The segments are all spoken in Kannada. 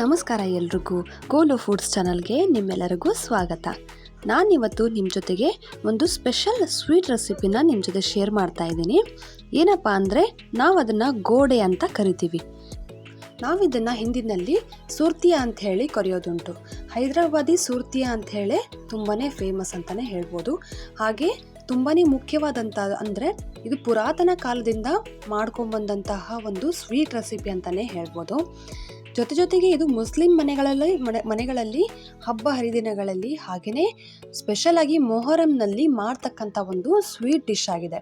ನಮಸ್ಕಾರ ಎಲ್ರಿಗೂ ಕೋಲೋ ಫುಡ್ಸ್ ಚಾನಲ್ಗೆ ನಿಮ್ಮೆಲ್ಲರಿಗೂ ಸ್ವಾಗತ. ನಾನಿವತ್ತು ನಿಮ್ಮ ಜೊತೆಗೆ ಒಂದು ಸ್ಪೆಷಲ್ ಸ್ವೀಟ್ ರೆಸಿಪಿನ ನಿಮ್ಮ ಜೊತೆ ಶೇರ್ ಮಾಡ್ತಾ ಇದ್ದೀನಿ. ಏನಪ್ಪ ಅಂದರೆ ನಾವು ಅದನ್ನು ಗೋಡೆ ಅಂತ ಕರಿತೀವಿ. ನಾವಿದನ್ನು ಹಿಂದಿನಲ್ಲಿ ಸುರ್ತಿಯಾ ಅಂತ ಹೇಳಿ ಕರೆಯೋದುಂಟು. ಹೈದರಾಬಾದಿ ಸುರ್ತಿಯಾ ಅಂತ ಹೇಳಿ ತುಂಬಾ ಫೇಮಸ್ ಅಂತಲೇ ಹೇಳ್ಬೋದು. ಹಾಗೆ ತುಂಬಾ ಮುಖ್ಯವಾದಂಥ ಅಂದರೆ ಇದು ಪುರಾತನ ಕಾಲದಿಂದ ಮಾಡ್ಕೊಂಬಂದಂತಹ ಒಂದು ಸ್ವೀಟ್ ರೆಸಿಪಿ ಅಂತಲೇ ಹೇಳ್ಬೋದು. ಜೊತೆ ಜೊತೆಗೆ ಇದು ಮುಸ್ಲಿಂ ಮನೆಗಳಲ್ಲಿ, ಮನೆ, ಮನೆಗಳಲ್ಲಿ, ಹಬ್ಬ ಹರಿದಿನಗಳಲ್ಲಿ ಹಾಗೆಯೇ ಸ್ಪೆಷಲಾಗಿ ಮೊಹರಂನಲ್ಲಿ ಮಾಡ್ತಕ್ಕಂಥ ಒಂದು ಸ್ವೀಟ್ ಡಿಶ್ ಆಗಿದೆ.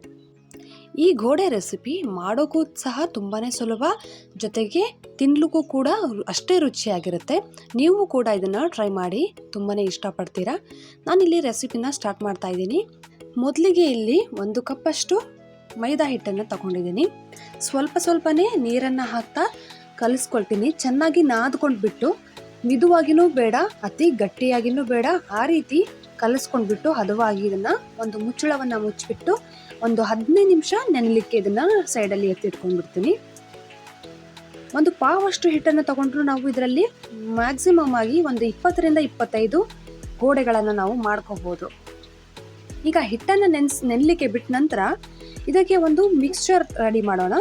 ಈ ಗೋಡೆ ರೆಸಿಪಿ ಮಾಡೋಕ್ಕೂ ಸಹ ತುಂಬಾ ಸುಲಭ, ಜೊತೆಗೆ ತಿನ್ಲಿಕ್ಕೂ ಕೂಡ ಅಷ್ಟೇ ರುಚಿಯಾಗಿರುತ್ತೆ. ನೀವು ಕೂಡ ಇದನ್ನು ಟ್ರೈ ಮಾಡಿ ತುಂಬಾ ಇಷ್ಟಪಡ್ತೀರಾ? ನಾನಿಲ್ಲಿ ರೆಸಿಪಿನ ಸ್ಟಾರ್ಟ್ ಮಾಡ್ತಾ ಇದ್ದೀನಿ. ಮೊದಲಿಗೆ ಇಲ್ಲಿ ಒಂದು ಕಪ್ಪಷ್ಟು ಮೈದಾ ಹಿಟ್ಟನ್ನು ತಗೊಂಡಿದ್ದೀನಿ. ಸ್ವಲ್ಪ ಸ್ವಲ್ಪನೇ ನೀರನ್ನು ಹಾಕ್ತಾ ಕಲಿಸ್ಕೊಳ್ತೀನಿ. ಚೆನ್ನಾಗಿ ನಾದ್ಕೊಂಡ್ಬಿಟ್ಟು, ಮಿದುವಾಗಿನೂ ಬೇಡ, ಅತಿ ಗಟ್ಟಿಯಾಗಿನೂ ಬೇಡ, ಆ ರೀತಿ ಕಲಿಸ್ಕೊಂಡ್ಬಿಟ್ಟು ಹದವಾಗಿ ಇದನ್ನು ಒಂದು ಮುಚ್ಚಳವನ್ನು ಮುಚ್ಚಿಬಿಟ್ಟು ಒಂದು ಹದಿನೈದು ನಿಮಿಷ ನೆನಲಿಕ್ಕೆ ಇದನ್ನು ಸೈಡಲ್ಲಿ ಎತ್ತಿಟ್ಕೊಂಡ್ಬಿಡ್ತೀನಿ. ಒಂದು ಪಾವಷ್ಟು ಹಿಟ್ಟನ್ನು ತಗೊಂಡ್ರು ನಾವು ಇದರಲ್ಲಿ ಮ್ಯಾಕ್ಸಿಮಮ್ ಆಗಿ ಒಂದು ಇಪ್ಪತ್ತರಿಂದ ಇಪ್ಪತ್ತೈದು ಗೋಡೆಗಳನ್ನು ನಾವು ಮಾಡ್ಕೋಬೋದು. ಈಗ ಹಿಟ್ಟನ್ನು ನೆನೆಸ್, ನೆನಲಿಕ್ಕೆ ಬಿಟ್ಟ ನಂತರ ಇದಕ್ಕೆ ಒಂದು ಮಿಕ್ಸ್ಚರ್ ರೆಡಿ ಮಾಡೋಣ.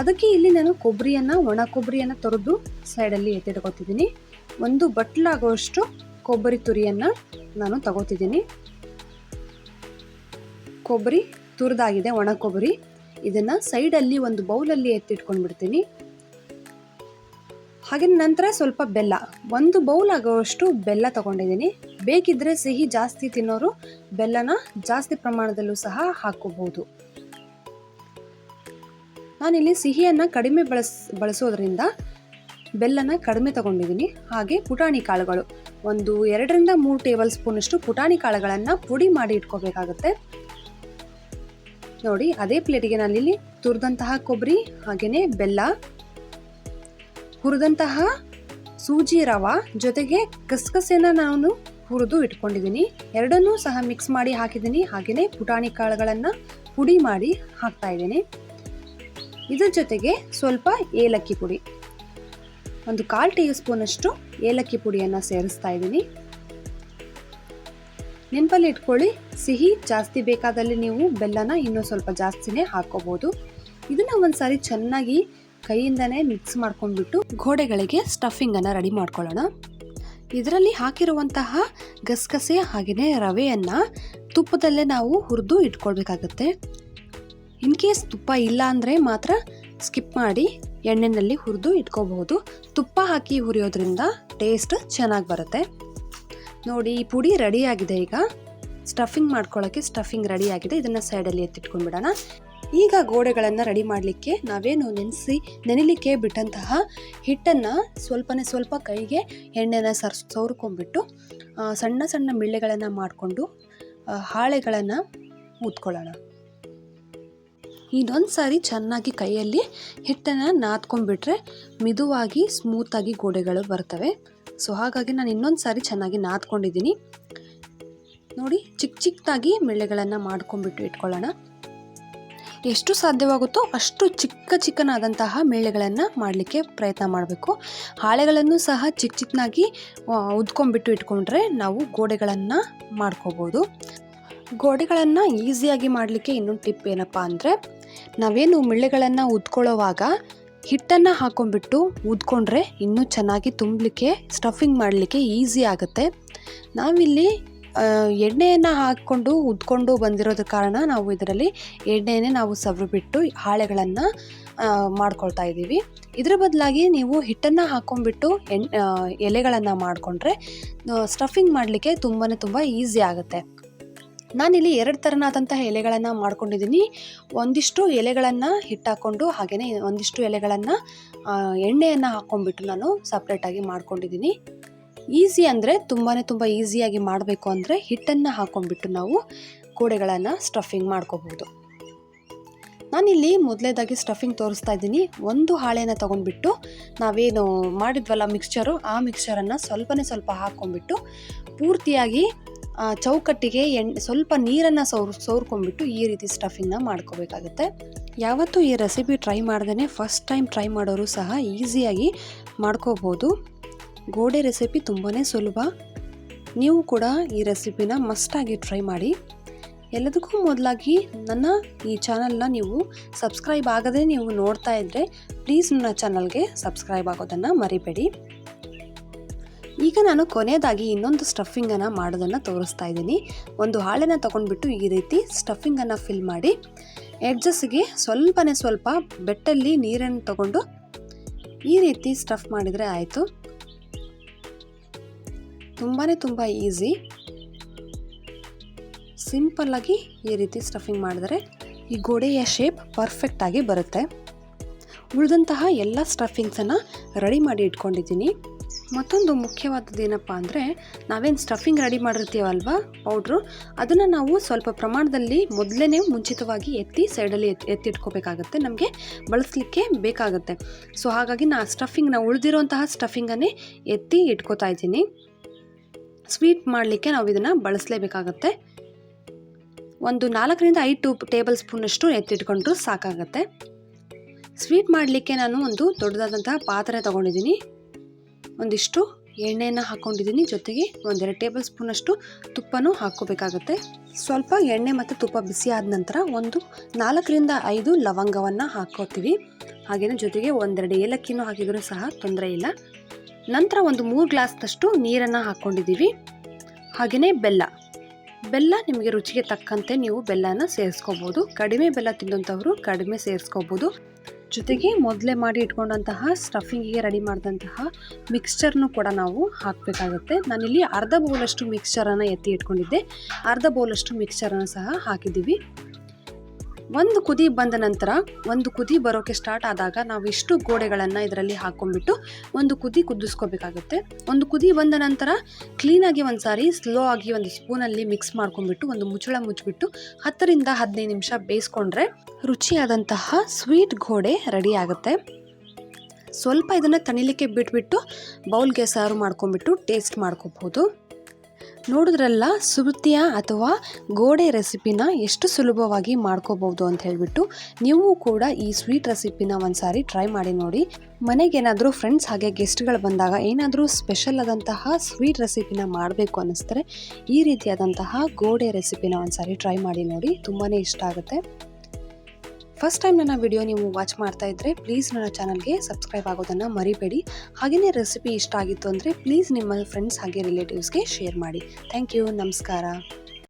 ಅದಕ್ಕೆ ಇಲ್ಲಿ ನಾನು ಕೊಬ್ಬರಿಯನ್ನು, ಒಣ ಕೊಬ್ಬರಿಯನ್ನು ತೊರೆದು ಸೈಡಲ್ಲಿ ಎತ್ತಿಟ್ಕೊತಿದ್ದೀನಿ. ಒಂದು ಬಟ್ಲಾಗುವಷ್ಟು ಕೊಬ್ಬರಿ ತುರಿಯನ್ನು ನಾನು ತಗೋತಿದ್ದೀನಿ. ಕೊಬ್ಬರಿ ತುರಿದಾಗಿದೆ, ಒಣ ಕೊಬ್ಬರಿ. ಇದನ್ನು ಸೈಡಲ್ಲಿ ಒಂದು ಬೌಲಲ್ಲಿ ಎತ್ತಿಟ್ಕೊಂಡ್ಬಿಡ್ತೀನಿ ಹಾಗೆ ನಂತರ ಸ್ವಲ್ಪ ಬೆಲ್ಲ. ಒಂದು ಬೌಲ್ ಆಗೋವಷ್ಟು ಬೆಲ್ಲ ತಗೊಂಡಿದ್ದೀನಿ. ಬೇಕಿದ್ರೆ ಸಿಹಿ ಜಾಸ್ತಿ ತಿನ್ನೋರು ಬೆಲ್ಲನ ಜಾಸ್ತಿ ಪ್ರಮಾಣದಲ್ಲೂ ಸಹ ಹಾಕೋಬಹುದು ನಾನಿಲ್ಲಿ ಸಿಹಿಯನ್ನು ಕಡಿಮೆ ಬಳಸ್, ಬಳಸೋದ್ರಿಂದ ಬೆಲ್ಲನ ಕಡಿಮೆ ತಗೊಂಡಿದ್ದೀನಿ ಹಾಗೆ ಪುಟಾಣಿ ಕಾಳುಗಳು. ಒಂದು ಎರಡರಿಂದ ಮೂರು ಟೇಬಲ್ ಸ್ಪೂನಷ್ಟು ಪುಟಾಣಿ ಕಾಳುಗಳನ್ನು ಪುಡಿ ಮಾಡಿ ಇಟ್ಕೋಬೇಕಾಗುತ್ತೆ. ನೋಡಿ, ಅದೇ ಪ್ಲೇಟಿಗೆ ನಾನಿಲ್ಲಿ ತುರಿದಂತಹ ಕೊಬ್ಬರಿ ಹಾಗೆಯೇ ಬೆಲ್ಲ, ಹುರಿದಂತಹ ಸೂಜಿ ರವ ಜೊತೆಗೆ ಗಸಗಸೆನ ನಾನು ಹುರಿದು ಇಟ್ಕೊಂಡಿದ್ದೀನಿ ಎರಡನ್ನೂ ಸಹ ಮಿಕ್ಸ್ ಮಾಡಿ ಹಾಕಿದ್ದೀನಿ ಹಾಗೆಯೇ ಪುಟಾಣಿ ಕಾಳುಗಳನ್ನು ಪುಡಿ ಮಾಡಿ ಹಾಕ್ತಾ ಇದ್ದೀನಿ. ಇದರ ಜೊತೆಗೆ ಸ್ವಲ್ಪ ಏಲಕ್ಕಿ ಪುಡಿ. ಒಂದು ಕಾಲು ಟೀ ಸ್ಪೂನಷ್ಟು ಏಲಕ್ಕಿ ಪುಡಿಯನ್ನು ಸೇರಿಸ್ತಾ ಇದ್ದೀನಿ. ನೆನಪಲ್ಲಿ ಇಟ್ಕೊಳ್ಳಿ, ಸಿಹಿ ಜಾಸ್ತಿ ಬೇಕಾದಲ್ಲಿ ನೀವು ಬೆಲ್ಲನ ಇನ್ನೂ ಸ್ವಲ್ಪ ಜಾಸ್ತಿನೇ ಹಾಕೋಬೋದು. ಇದನ್ನು ಒಂದು ಸಾರಿ ಚೆನ್ನಾಗಿ ಕೈಯಿಂದನೇ ಮಿಕ್ಸ್ ಮಾಡ್ಕೊಂಡ್ಬಿಟ್ಟು ಗೋಡೆಗಳಿಗೆ ಸ್ಟಫಿಂಗನ್ನು ರೆಡಿ ಮಾಡ್ಕೊಳ್ಳೋಣ. ಇದರಲ್ಲಿ ಹಾಕಿರುವಂತಹ ಗಸಗಸೆ ಹಾಗೆಯೇ ರವೆಯನ್ನು ತುಪ್ಪದಲ್ಲೇ ನಾವು ಹುರಿದು ಇಟ್ಕೊಳ್ಬೇಕಾಗತ್ತೆ. ಇನ್ ಕೇಸ್ ತುಪ್ಪ ಇಲ್ಲ ಅಂದರೆ ಮಾತ್ರ ಸ್ಕಿಪ್ ಮಾಡಿ ಎಣ್ಣೆಯಲ್ಲಿ ಹುರಿದು ಇಟ್ಕೋಬಹುದು. ತುಪ್ಪ ಹಾಕಿ ಹುರಿಯೋದ್ರಿಂದ ಟೇಸ್ಟ್ ಚೆನ್ನಾಗಿ ಬರುತ್ತೆ. ನೋಡಿ, ಈ ಪುಡಿ ರೆಡಿಯಾಗಿದೆ ಈಗ. ಸ್ಟಫಿಂಗ್ ಮಾಡ್ಕೊಳ್ಳೋಕ್ಕೆ ಸ್ಟಫಿಂಗ್ ರೆಡಿಯಾಗಿದೆ ಇದನ್ನು ಸೈಡಲ್ಲಿ ಎತ್ತಿಟ್ಕೊಂಡ್ಬಿಡೋಣ ಈಗ ಗೋಡೆಗಳನ್ನು ರೆಡಿ ಮಾಡಲಿಕ್ಕೆ ನಾವೇನು ನೆನೆಸಿ, ನೆನೆಲಿಕ್ಕೆ ಬಿಟ್ಟಂತಹ ಹಿಟ್ಟನ್ನು ಸ್ವಲ್ಪನೇ ಸ್ವಲ್ಪ ಕೈಗೆ ಎಣ್ಣೆನ ಸರ್, ಸವರ್ಕೊಂಡ್ಬಿಟ್ಟು ಸಣ್ಣ ಸಣ್ಣ ಮಿಳ್ಳೆಗಳನ್ನು ಮಾಡಿಕೊಂಡು ಹಾಳೆಗಳನ್ನು ಊದ್ಕೊಳ್ಳೋಣ ಇನ್ನೊಂದು ಸಾರಿ ಚೆನ್ನಾಗಿ ಕೈಯಲ್ಲಿ ಹಿಟ್ಟನ್ನು ನಾದ್ಕೊಂಡ್ಬಿಟ್ರೆ ಮಿದುವಾಗಿ ಸ್ಮೂತಾಗಿ ಗೋಡೆಗಳು ಬರ್ತವೆ. ಸೊ ಹಾಗಾಗಿ ನಾನು ಇನ್ನೊಂದು ಸಾರಿ ಚೆನ್ನಾಗಿ ನಾದ್ಕೊಂಡಿದ್ದೀನಿ. ನೋಡಿ ಚಿಕ್ಕ ಚಿಕ್ಕದಾಗಿ ಮಿಳ್ಳೆಗಳನ್ನು ಮಾಡ್ಕೊಂಡ್ಬಿಟ್ಟು ಇಟ್ಕೊಳ್ಳೋಣ. ಎಷ್ಟು ಸಾಧ್ಯವಾಗುತ್ತೋ ಅಷ್ಟು ಚಿಕ್ಕ ಚಿಕ್ಕನಾದಂತಹ ಮೇಳೆಗಳನ್ನು ಮಾಡಲಿಕ್ಕೆ ಪ್ರಯತ್ನ ಮಾಡಬೇಕು. ಹಾಳೆಗಳನ್ನು ಸಹ ಚಿಕ್ಕ ಚಿಕ್ಕನಾಗಿ ಉದ್ಕೊಂಡ್ಬಿಟ್ಟು ಇಟ್ಕೊಂಡ್ರೆ ನಾವು ಗೋಡೆಗಳನ್ನು ಮಾಡ್ಕೋಬೋದು. ಗೋಡೆಗಳನ್ನು ಈಸಿಯಾಗಿ ಮಾಡಲಿಕ್ಕೆ ಇನ್ನೊಂದು ಟಿಪ್ ಏನಪ್ಪ ಅಂದರೆ ನಾವೇನು ಮಿಳ್ಳೆಗಳನ್ನು ಉದ್ಕೊಳ್ಳೋವಾಗ ಹಿಟ್ಟನ್ನು ಹಾಕೊಂಡ್ಬಿಟ್ಟು ಉದ್ಕೊಂಡ್ರೆ ಇನ್ನೂ ಚೆನ್ನಾಗಿ ತುಂಬಲಿಕ್ಕೆ ಸ್ಟಫಿಂಗ್ ಮಾಡಲಿಕ್ಕೆ ಈಸಿ ಆಗುತ್ತೆ. ನಾವಿಲ್ಲಿ ಎಣ್ಣೆಯನ್ನು ಹಾಕ್ಕೊಂಡು ಉದ್ಕೊಂಡು ಬಂದಿರೋದ್ರ ಕಾರಣ ನಾವು ಇದರಲ್ಲಿ ಎಣ್ಣೆನೇ ನಾವು ಸವರಿಬಿಟ್ಟು ಹಾಳೆಗಳನ್ನು ಮಾಡ್ಕೊಳ್ತಾ ಇದ್ದೀವಿ. ಇದರ ಬದಲಾಗಿ ನೀವು ಹಿಟ್ಟನ್ನು ಹಾಕ್ಕೊಂಡ್ಬಿಟ್ಟು ಎಣ್ ಎಲೆಗಳನ್ನು ಮಾಡಿಕೊಂಡ್ರೆ ಸ್ಟಫಿಂಗ್ ಮಾಡಲಿಕ್ಕೆ ತುಂಬಾ ತುಂಬ ಈಸಿ ಆಗುತ್ತೆ. ನಾನಿಲ್ಲಿ ಎರಡು ಥರನಾದಂತಹ ಎಲೆಗಳನ್ನು ಮಾಡ್ಕೊಂಡಿದ್ದೀನಿ. ಒಂದಿಷ್ಟು ಎಲೆಗಳನ್ನು ಹಿಟ್ಟಾಕ್ಕೊಂಡು ಹಾಗೆಯೇ ಒಂದಿಷ್ಟು ಎಲೆಗಳನ್ನು ಎಣ್ಣೆಯನ್ನು ಹಾಕ್ಕೊಂಡ್ಬಿಟ್ಟು ನಾನು ಸಪ್ರೇಟಾಗಿ ಮಾಡ್ಕೊಂಡಿದ್ದೀನಿ. ಈಸಿ ಅಂದರೆ ತುಂಬಾ ತುಂಬ ಈಸಿಯಾಗಿ ಮಾಡಬೇಕು ಅಂದರೆ ಹಿಟ್ಟನ್ನು ಹಾಕ್ಕೊಂಡ್ಬಿಟ್ಟು ನಾವು ಗೋಡೆಗಳನ್ನು ಸ್ಟಫಿಂಗ್ ಮಾಡ್ಕೋಬೋದು. ನಾನಿಲ್ಲಿ ಮೊದಲೇದಾಗಿ ಸ್ಟಫಿಂಗ್ ತೋರಿಸ್ತಾ ಇದ್ದೀನಿ. ಒಂದು ಹಾಳೆನ ತೊಗೊಂಡ್ಬಿಟ್ಟು ನಾವೇನು ಮಾಡಿದ್ವಲ್ಲ ಮಿಕ್ಸ್ಚರು ಆ ಮಿಕ್ಸ್ಚರನ್ನು ಸ್ವಲ್ಪನೇ ಸ್ವಲ್ಪ ಹಾಕ್ಕೊಂಡ್ಬಿಟ್ಟು ಪೂರ್ತಿಯಾಗಿ ಚೌಕಟ್ಟಿಗೆ ಎಣ್ಣೆ ಸ್ವಲ್ಪ ನೀರನ್ನು ಸೌರ್, ಸೌರ್ಕೊಂಡ್ಬಿಟ್ಟು ಈ ರೀತಿ ಸ್ಟಫಿಂಗ್ನ ಮಾಡ್ಕೋಬೇಕಾಗುತ್ತೆ. ಯಾವತ್ತೂ ಈ ರೆಸಿಪಿ ಟ್ರೈ ಮಾಡ್ದೇ ಫಸ್ಟ್ ಟೈಮ್ ಟ್ರೈ ಮಾಡೋರು ಸಹ ಈಸಿಯಾಗಿ ಮಾಡ್ಕೋಬೋದು. ಗೋಡೆ ರೆಸಿಪಿ ತುಂಬಾ ಸುಲಭ. ನೀವು ಕೂಡ ಈ ರೆಸಿಪಿನ ಮಸ್ಟಾಗಿ ಟ್ರೈ ಮಾಡಿ. ಎಲ್ಲದಕ್ಕೂ ಮೊದಲಾಗಿ ನನ್ನ ಈ ಚಾನಲ್ನ ನೀವು ಸಬ್ಸ್ಕ್ರೈಬ್ ಆಗದೆ ನೀವು ನೋಡ್ತಾ ಇದ್ದರೆ ಪ್ಲೀಸ್ ನನ್ನ ಚಾನಲ್ಗೆ ಸಬ್ಸ್ಕ್ರೈಬ್ ಆಗೋದನ್ನು ಮರಿಬೇಡಿ. ಈಗ ನಾನು ಕೊನೆಯದಾಗಿ ಇನ್ನೊಂದು ಸ್ಟಫಿಂಗನ್ನು ಮಾಡೋದನ್ನು ತೋರಿಸ್ತಾ ಇದ್ದೀನಿ. ಒಂದು ಹಾಳೆನ ತೊಗೊಂಡ್ಬಿಟ್ಟು ಈ ರೀತಿ ಸ್ಟಫಿಂಗನ್ನು ಫಿಲ್ ಮಾಡಿ ಎಡ್ಜಸ್ಗೆ ಸ್ವಲ್ಪನೇ ಸ್ವಲ್ಪ ಬೆಟ್ಟಲ್ಲಿ ನೀರನ್ನು ತಗೊಂಡು ಈ ರೀತಿ ಸ್ಟಫ್ ಮಾಡಿದರೆ ಆಯಿತು. ತುಂಬಾ ತುಂಬ ಈಸಿ. ಸಿಂಪಲ್ಲಾಗಿ ಈ ರೀತಿ ಸ್ಟಫಿಂಗ್ ಮಾಡಿದರೆ ಈ ಗೋಡೆಯ ಶೇಪ್ ಪರ್ಫೆಕ್ಟಾಗಿ ಬರುತ್ತೆ. ಉಳಿದಂತಹ ಎಲ್ಲ ಸ್ಟಫಿಂಗ್ಸನ್ನು ರೆಡಿ ಮಾಡಿ ಇಟ್ಕೊಂಡಿದ್ದೀನಿ. ಮತ್ತೊಂದು ಮುಖ್ಯವಾದದ್ದು ಏನಪ್ಪ ಅಂದರೆ, ನಾವೇನು ಸ್ಟಫಿಂಗ್ ರೆಡಿ ಮಾಡಿರ್ತೀವಲ್ವ ಪೌಡ್ರು ಅದನ್ನು ನಾವು ಸ್ವಲ್ಪ ಪ್ರಮಾಣದಲ್ಲಿ ಮೊದಲೇ ಮುಂಚಿತವಾಗಿ ಎತ್ತಿ ಸೈಡಲ್ಲಿ ಎತ್ತಿ ಎತ್ತಿಟ್ಕೋಬೇಕಾಗತ್ತೆ, ನಮಗೆ ಬಳಸಲಿಕ್ಕೆ ಬೇಕಾಗುತ್ತೆ. ಸೊ ಹಾಗಾಗಿ ನಾ ಸ್ಟಫಿಂಗ್ ನಾವು ಉಳಿದಿರೋಂತಹ ಸ್ಟಫಿಂಗನ್ನೇ ಎತ್ತಿ ಇಟ್ಕೋತಾ ಇದ್ದೀನಿ. ಸ್ವೀಟ್ ಮಾಡಲಿಕ್ಕೆ ನಾವು ಇದನ್ನು ಬಳಸಲೇಬೇಕಾಗತ್ತೆ. ಒಂದು ನಾಲ್ಕರಿಂದ ಐದು ಟೇಬಲ್ ಸ್ಪೂನಷ್ಟು ಎತ್ತಿಟ್ಕೊಂಡ್ರು ಸಾಕಾಗತ್ತೆ. ಸ್ವೀಟ್ ಮಾಡಲಿಕ್ಕೆ ನಾನು ಒಂದು ದೊಡ್ಡದಾದಂತಹ ಪಾತ್ರೆ ತೊಗೊಂಡಿದ್ದೀನಿ. ಒಂದಿಷ್ಟು ಎಣ್ಣೆಯನ್ನು ಹಾಕ್ಕೊಂಡಿದ್ದೀನಿ ಜೊತೆಗೆ ಒಂದೆರಡು ಟೇಬಲ್ ಸ್ಪೂನಷ್ಟು ತುಪ್ಪನೂ ಹಾಕ್ಕೋಬೇಕಾಗತ್ತೆ. ಸ್ವಲ್ಪ ಎಣ್ಣೆ ಮತ್ತು ತುಪ್ಪ ಬಿಸಿ ಆದ ನಂತರ ಒಂದು ನಾಲ್ಕರಿಂದ ಐದು ಲವಂಗವನ್ನು ಹಾಕ್ಕೋತೀವಿ. ಹಾಗೆಯೇ ಜೊತೆಗೆ ಒಂದೆರಡು ಏಲಕ್ಕಿನೂ ಹಾಕಿದರೂ ಸಹ ತೊಂದರೆ ಇಲ್ಲ. ನಂತರ ಒಂದು ಮೂರು ಗ್ಲಾಸ್ದಷ್ಟು ನೀರನ್ನು ಹಾಕ್ಕೊಂಡಿದ್ದೀವಿ. ಹಾಗೆಯೇ ಬೆಲ್ಲ. ಬೆಲ್ಲ ನಿಮಗೆ ರುಚಿಗೆ ತಕ್ಕಂತೆ ನೀವು ಬೆಲ್ಲನ ಸೇರಿಸ್ಕೋಬೋದು. ಕಡಿಮೆ ಬೆಲ್ಲ ತಿಂದಂಥವರು ಕಡಿಮೆ ಸೇರಿಸ್ಕೋಬೋದು. ಜೊತೆಗೆ ಮೊದಲೇ ಮಾಡಿ ಇಟ್ಕೊಂಡಂತಹ ಸ್ಟಫಿಂಗಿಗೆ ರೆಡಿ ಮಾಡಿದಂತಹ ಮಿಕ್ಸ್ಚರ್ನು ಕೂಡ ನಾವು ಹಾಕಬೇಕಾಗುತ್ತೆ. ನಾನಿಲ್ಲಿ ಅರ್ಧ ಬೌಲಷ್ಟು ಮಿಕ್ಸ್ಚರನ್ನು ಎತ್ತಿ ಇಟ್ಕೊಂಡಿದ್ದೆ. ಅರ್ಧ ಬೌಲಷ್ಟು ಮಿಕ್ಸ್ಚರನ್ನು ಸಹ ಹಾಕಿದ್ದೀವಿ. ಒಂದು ಕುದಿ ಬಂದ ನಂತರ ಒಂದು ಕುದಿ ಬರೋಕ್ಕೆ ಸ್ಟಾರ್ಟ್ ಆದಾಗ ನಾವು ಇಷ್ಟು ಗೋಡೆಗಳನ್ನು ಇದರಲ್ಲಿ ಹಾಕ್ಕೊಂಡ್ಬಿಟ್ಟು ಒಂದು ಕುದಿ ಕುದಿಸ್ಕೋಬೇಕಾಗುತ್ತೆ. ಒಂದು ಕುದಿ ಬಂದ ನಂತರ ಕ್ಲೀನಾಗಿ ಒಂದು ಸಾರಿ ಸ್ಲೋ ಆಗಿ ಒಂದು ಸ್ಪೂನಲ್ಲಿ ಮಿಕ್ಸ್ ಮಾಡ್ಕೊಂಡ್ಬಿಟ್ಟು ಒಂದು ಮುಚ್ಚಳ ಮುಚ್ಚಿಬಿಟ್ಟು ಹತ್ತರಿಂದ ಹದಿನೈದು ನಿಮಿಷ ಬೇಯಿಸ್ಕೊಂಡ್ರೆ ರುಚಿಯಾದಂತಹ ಸ್ವೀಟ್ ಗೋಡೆ ರೆಡಿ ಆಗುತ್ತೆ. ಸ್ವಲ್ಪ ಇದನ್ನು ತಣಿಲಿಕ್ಕೆ ಬಿಟ್ಬಿಟ್ಟು ಬೌಲ್ಗೆ ಸರ್ವ್ ಮಾಡ್ಕೊಂಬಿಟ್ಟು ಟೇಸ್ಟ್ ಮಾಡ್ಕೋಬಹುದು ನೋಡಿದ್ರಲ್ಲ ಸುರುತಿಯ ಅಥವಾ ಗೋಡೆ ರೆಸಿಪಿನ ಎಷ್ಟು ಸುಲಭವಾಗಿ ಮಾಡ್ಕೋಬಹುದು ಅಂತ ಹೇಳಿಬಿಟ್ಟು ನೀವು ಕೂಡ ಈ ಸ್ವೀಟ್ ರೆಸಿಪಿನ ಒಂದ್ಸಾರಿ ಟ್ರೈ ಮಾಡಿ ನೋಡಿ. ಮನೆಗೇನಾದರೂ ಫ್ರೆಂಡ್ಸ್ ಹಾಗೆ ಗೆಸ್ಟ್ಗಳು ಬಂದಾಗ ಏನಾದರೂ ಸ್ಪೆಷಲ್ ಆದಂತಹ ಸ್ವೀಟ್ ರೆಸಿಪಿನ ಮಾಡಬೇಕು ಅನ್ನಿಸ್ತಾರೆ, ಈ ರೀತಿಯಾದಂತಹ ಗೋಡೆ ರೆಸಿಪಿನ ಒಂದ್ಸಾರಿ ಟ್ರೈ ಮಾಡಿ ನೋಡಿ ತುಂಬಾ ಇಷ್ಟ ಆಗುತ್ತೆ. ಫಸ್ಟ್ ಟೈಮ್ ನನ್ನ ವಿಡಿಯೋ ನೀವು ವಾಚ್ ಮಾಡ್ತಾ ಇದ್ದರೆ ಪ್ಲೀಸ್ ನನ್ನ ಚಾನಲ್ಗೆ ಸಬ್ಸ್ಕ್ರೈಬ್ ಆಗೋದನ್ನು ಮರಿಬೇಡಿ. ಹಾಗೆಯೇ ರೆಸಿಪಿ ಇಷ್ಟ ಆಗಿತ್ತು ಅಂದರೆ ಪ್ಲೀಸ್ ನಿಮ್ಮ ಫ್ರೆಂಡ್ಸ್ ಹಾಗೆ ರಿಲೇಟಿವ್ಸ್ಗೆ ಶೇರ್ ಮಾಡಿ. ಥ್ಯಾಂಕ್ ಯು ನಮಸ್ಕಾರ.